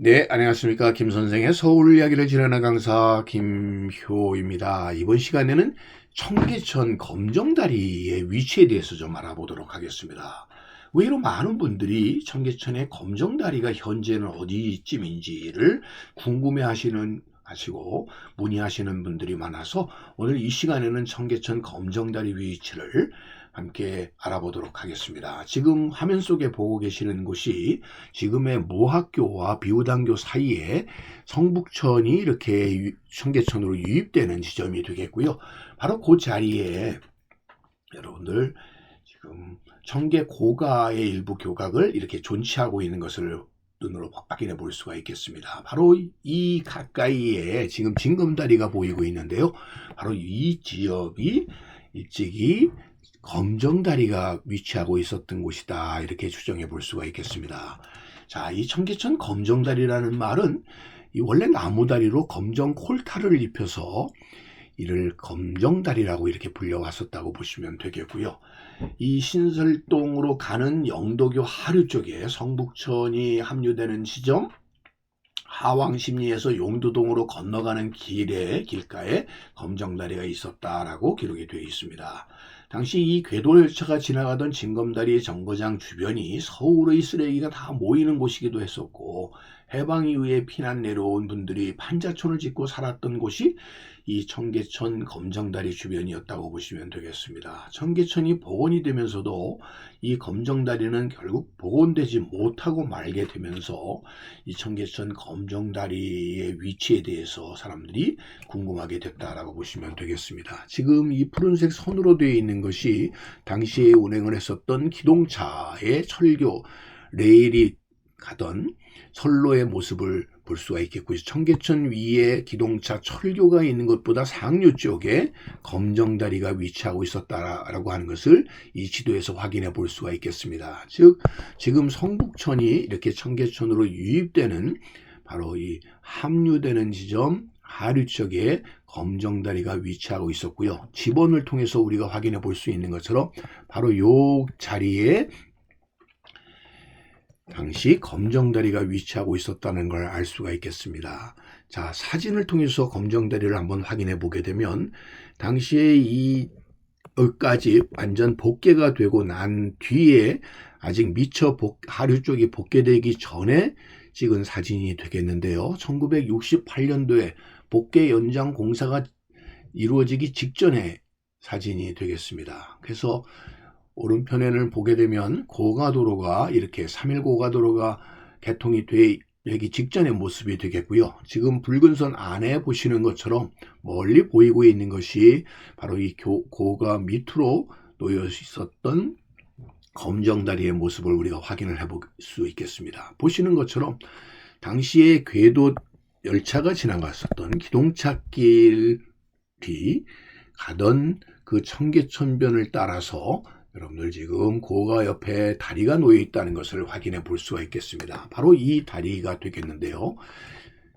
네, 안녕하십니까. 김 선생의 서울 이야기를 지내는 강사 김효입니다. 이번 시간에는 청계천 검정다리의 위치에 대해서 좀 알아보도록 하겠습니다. 의외로 많은 분들이 청계천의 검정다리가 현재는 어디쯤인지를 궁금해 하시는 하시고 문의하시는 분들이 많아서 오늘 이 시간에는 청계천 검정다리 위치를 함께 알아보도록 하겠습니다. 지금 화면 속에 보고 계시는 곳이 지금의 모학교와 비우당교 사이에 성북천이 이렇게 유- 청계천으로 유입되는 지점이 되겠고요. 바로 그 자리에 여러분들 지금 청계 고가의 일부 교각을 이렇게 존치하고 있는 것을 눈으로 확인해 볼 수가 있겠습니다. 바로 이 가까이에 지금 징검다리가 보이고 있는데요. 바로 이 지역이 일찍이 검정다리가 위치하고 있었던 곳이다. 이렇게 추정해 볼 수가 있겠습니다. 자, 이 청계천 검정다리라는 말은 이 원래 나무다리로 검정 콜타를 입혀서 이를 검정다리라고 이렇게 불려왔었다고 보시면 되겠고요. 이 신설동으로 가는 영도교 하류 쪽에 성북천이 합류되는 지점, 하왕십리에서 용두동으로 건너가는 길에 길가에 검정다리가 있었다라고 기록이 되어 있습니다. 당시 이 궤도열차가 지나가던 진검다리 정거장 주변이 서울의 쓰레기가 다 모이는 곳이기도 했었고 해방 이후에 피난 내려온 분들이 판자촌을 짓고 살았던 곳이 이 청계천 검정다리 주변이었다고 보시면 되겠습니다. 청계천이 복원이 되면서도 이 검정다리는 결국 복원되지 못하고 말게 되면서 이 청계천 검정다리의 위치에 대해서 사람들이 궁금하게 됐다라고 보시면 되겠습니다. 지금 이 푸른색 선으로 되어 있는 것이 당시에 운행을 했었던 기동차의 철교 레일이 가던 선로의 모습을 볼 수가 있겠고요. 청계천 위에 기동차 철교가 있는 것보다 상류 쪽에 검정다리가 위치하고 있었다라고 하는 것을 이 지도에서 확인해 볼 수가 있겠습니다. 즉 지금 성북천이 이렇게 청계천으로 유입되는 바로 이 합류되는 지점 하류 쪽에 검정다리가 위치하고 있었고요. 지번을 통해서 우리가 확인해 볼 수 있는 것처럼 바로 요 자리에 당시 검정다리가 위치하고 있었다는 걸 알 수가 있겠습니다. 자, 사진을 통해서 검정다리를 한번 확인해 보게 되면 당시에 이 여기까지 완전 복개가 되고 난 뒤에 아직 미처 복, 하류 쪽이 복개되기 전에 찍은 사진이 되겠는데요. 1968년도에 복개 연장 공사가 이루어지기 직전의 사진이 되겠습니다. 그래서 오른편에는 보게 되면 고가도로가 이렇게 3일 고가도로가 개통이 되, 기 직전의 모습이 되겠고요. 지금 붉은 선 안에 보시는 것처럼 멀리 보이고 있는 것이 바로 이 교- 고가 밑으로 놓여 있었던 검정다리의 모습을 우리가 확인을 해볼 수 있겠습니다. 보시는 것처럼 당시에 궤도 열차가 지나갔었던 기동차 길이 가던 그 청계천변을 따라서 여러분들 지금 고가 옆에 다리가 놓여 있다는 것을 확인해 볼 수가 있겠습니다. 바로 이 다리가 되겠는데요.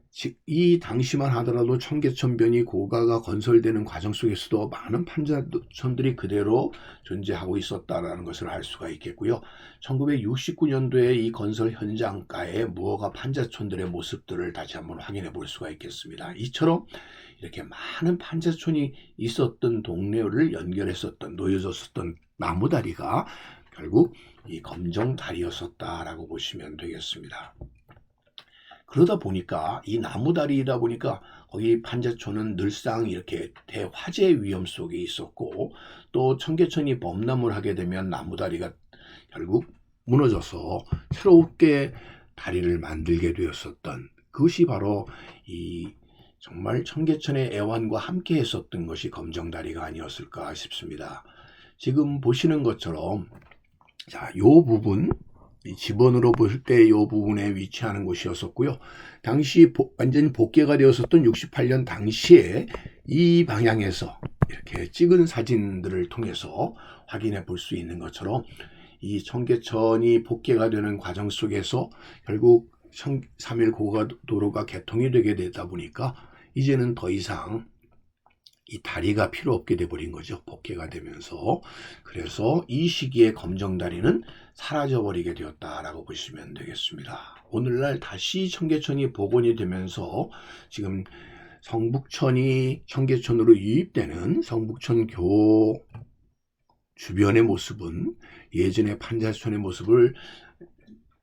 지- 이 당시만 하더라도 청계천변이 고가가 건설되는 과정 속에서도 많은 판자촌들이 그대로 존재하고 있었다라는 것을 알 수가 있겠고요. 1969년도에 이 건설 현장가에 무허가 판자촌들의 모습들을 다시 한번 확인해 볼 수가 있겠습니다. 이처럼 이렇게 많은 판자촌이 있었던 동네를 연결했었던 놓여졌었던 나무다리가 결국 이 검정다리였었다라고 보시면 되겠습니다. 그러다 보니까 이 나무다리이다 보니까 거기 판자촌은 늘상 이렇게 대화재 위험 속에 있었고 또 청계천이 범람을 하게 되면 나무다리가 결국 무너져서 새롭게 다리를 만들게 되었었던 그것이 바로 이 정말 청계천의 애완과 함께 했었던 것이 검정다리가 아니었을까 싶습니다. 지금 보시는 것처럼 자, 요 부분 이 지번으로 볼때요 부분에 위치하는 곳이었었고요. 당시 복- 완전 복개가 되었었던 68년 당시에 이 방향에서 이렇게 찍은 사진들을 통해서 확인해 볼 수 있는 것처럼 이 청계천이 복개가 되는 과정 속에서 결국 3일 고가도로가 개통이 되게 되다 보니까 이제는 더 이상 이 다리가 필요 없게 돼버린 거죠. 복개가 되면서. 그래서 이 시기에 검정다리는 사라져버리게 되었다라고 보시면 되겠습니다. 오늘날 다시 청계천이 복원이 되면서 지금 성북천이 청계천으로 유입되는 성북천교 주변의 모습은 예전의 판자촌의 모습을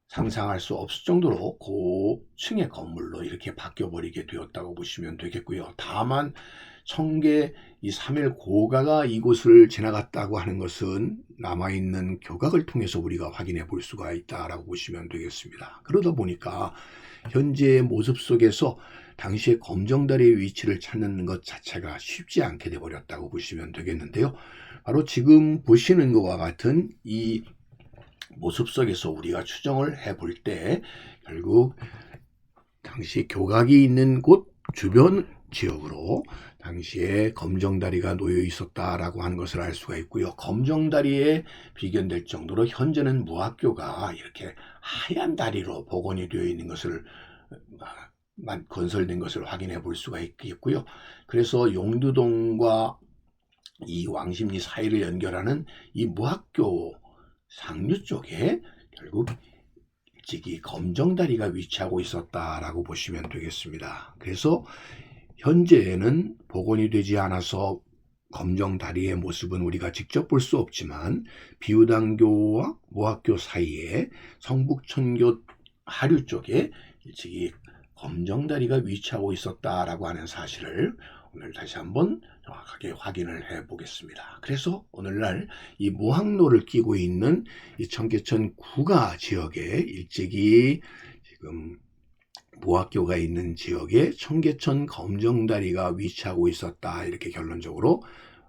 상상할 수 없을 정도로 고층의 건물로 이렇게 바뀌어버리게 되었다고 보시면 되겠고요. 다만 청계 이 3일 고가가 이곳을 지나갔다고 하는 것은 남아있는 교각을 통해서 우리가 확인해 볼 수가 있다라고 보시면 되겠습니다. 그러다 보니까 현재의 모습 속에서 당시의 검정다리의 위치를 찾는 것 자체가 쉽지 않게 돼버렸다고 보시면 되겠는데요. 바로 지금 보시는 것과 같은 이 모습 속에서 우리가 추정을 해볼 때 결국 당시 교각이 있는 곳 주변 지역으로 당시에 검정다리가 놓여 있었다라고 하는 것을 알 수가 있고요. 검정다리에 비견될 정도로 현재는 무학교가 이렇게 하얀 다리로 복원이 되어 있는 것을 만- 건설된 것을 확인해 볼 수가 있겠고요. 그래서 용두동과 이 왕십리 사이를 연결하는 이 무학교 상류 쪽에 결국 일찍이 검정다리가 위치하고 있었다라고 보시면 되겠습니다. 그래서 현재는 복원이 되지 않아서 검정다리의 모습은 우리가 직접 볼 수 없지만 비우당교와 모학교 사이에 성북천교 하류 쪽에 일찍이 검정다리가 위치하고 있었다라고 하는 사실을 오늘 다시 한번 정확하게 확인을 해 보겠습니다. 그래서 오늘날 이 모항로를 끼고 있는 이 청계천 구가 지역에 일찍이 지금 모학교가 있는 지역에 청계천 검정다리가 위치하고 있었다 이렇게 결론적으로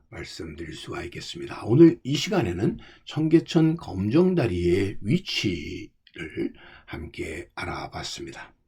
말씀드릴 수가 있겠습니다. 오늘 이 시간에는 청계천 검정다리의 위치를 함께 알아봤습니다.